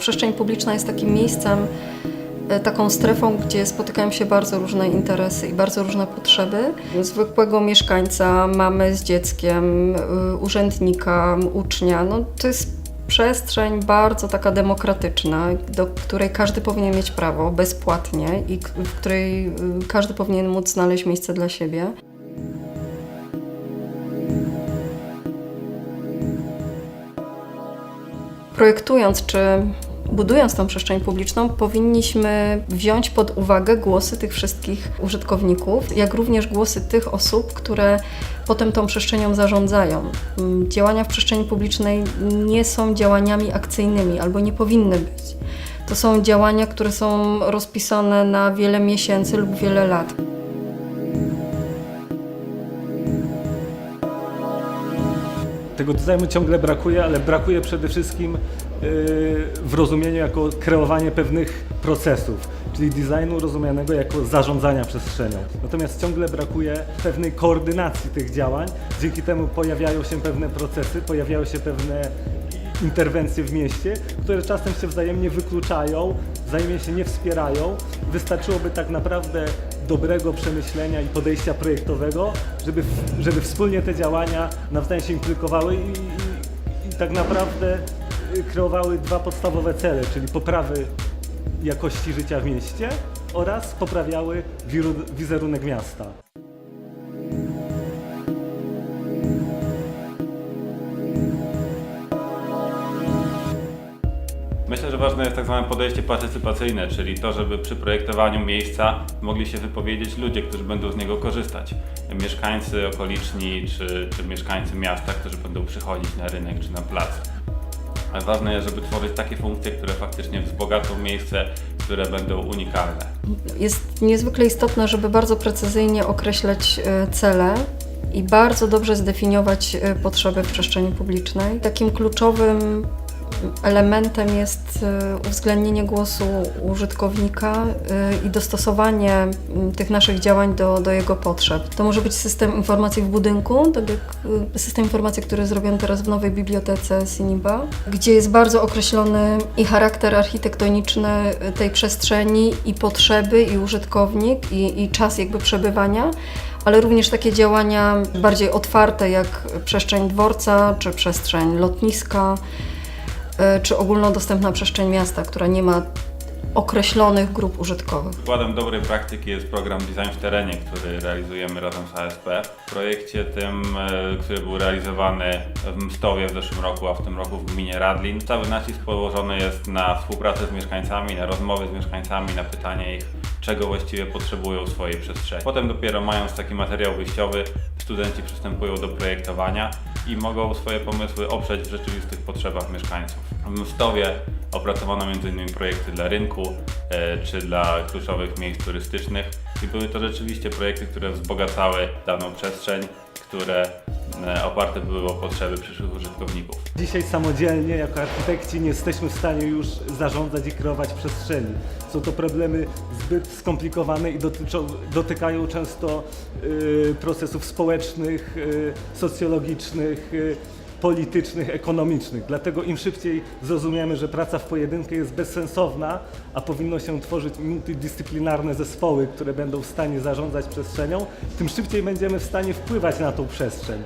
Przestrzeń publiczna jest takim miejscem, e, taką strefą, gdzie spotykają się bardzo różne interesy i bardzo różne potrzeby. Zwykłego mieszkańca, mamy z dzieckiem, y, urzędnika, ucznia. No, to jest przestrzeń bardzo taka demokratyczna, do której każdy powinien mieć prawo bezpłatnie i w której y, każdy powinien móc znaleźć miejsce dla siebie. Projektując czy budując tą przestrzeń publiczną, powinniśmy wziąć pod uwagę głosy tych wszystkich użytkowników, jak również głosy tych osób, które potem tą przestrzenią zarządzają. Mm, Działania w przestrzeni publicznej nie są działaniami akcyjnymi albo nie powinny być. To są działania, które są rozpisane na wiele miesięcy lub wiele lat. Tego designu ciągle brakuje, ale brakuje przede wszystkim yy, w rozumieniu jako kreowanie pewnych procesów, czyli designu rozumianego jako zarządzania przestrzenią. Natomiast ciągle brakuje pewnej koordynacji tych działań, dzięki temu pojawiają się pewne procesy, pojawiają się pewne interwencje w mieście, które czasem się wzajemnie wykluczają, wzajemnie się nie wspierają. Wystarczyłoby tak naprawdę dobrego przemyślenia i podejścia projektowego, żeby, żeby wspólnie te działania nawzajem się implikowały i, i, i tak naprawdę y, kreowały dwa podstawowe cele, czyli poprawy jakości życia w mieście oraz poprawiały wizerunek miasta. Myślę, że ważne jest tak zwane podejście partycypacyjne, czyli to, żeby przy projektowaniu miejsca mogli się wypowiedzieć ludzie, którzy będą z niego korzystać. Mieszkańcy okoliczni czy, czy mieszkańcy miasta, którzy będą przychodzić na rynek czy na plac. Ale ważne jest, żeby tworzyć takie funkcje, które faktycznie wzbogacą miejsce, które będą unikalne. Jest niezwykle istotne, żeby bardzo precyzyjnie określać e, cele i bardzo dobrze zdefiniować e, potrzeby w przestrzeni publicznej. Takim kluczowym elementem jest e, uwzględnienie głosu użytkownika e, i dostosowanie m, tych naszych działań do, do jego potrzeb. To może być system informacji w budynku, tak jak e, system informacji, który zrobiony teraz w nowej bibliotece Siniba, gdzie jest bardzo określony i charakter architektoniczny tej przestrzeni, i potrzeby, i użytkownik, i, i czas jakby przebywania ale również takie działania bardziej otwarte, jak przestrzeń dworca, czy przestrzeń lotniska, y, czy ogólnodostępna przestrzeń miasta, która nie ma określonych grup użytkowych. Przykładem dobrej praktyki jest program Design w terenie, który realizujemy razem z ASP. W projekcie tym, e, który był realizowany w Mstowie w zeszłym roku, a w tym roku w gminie Radlin, cały nacisk położony jest na współpracę z mieszkańcami, na rozmowy z mieszkańcami, na pytanie ich, czego właściwie potrzebują w swojej przestrzeni. Potem dopiero mając taki materiał wyjściowy, studenci przystępują do projektowania i mogą swoje pomysły oprzeć w rzeczywistych potrzebach mieszkańców. W Mstowie opracowano m.in. projekty dla rynku e, czy dla kluczowych miejsc turystycznych i były to rzeczywiście projekty, które wzbogacały daną przestrzeń, które e, oparte były o potrzeby przyszłych użytkowników. Dzisiaj samodzielnie, jako architekci, nie jesteśmy w stanie już zarządzać i kreować przestrzeni. Są to problemy zbyt skomplikowane i dotyczą, dotykają często y, procesów społecznych, y, socjologicznych, y, politycznych, ekonomicznych. Dlatego im szybciej zrozumiemy, że praca w pojedynkę jest bezsensowna, a powinno się tworzyć multidyscyplinarne zespoły, które będą w stanie zarządzać przestrzenią, tym szybciej będziemy w stanie wpływać na tą przestrzeń.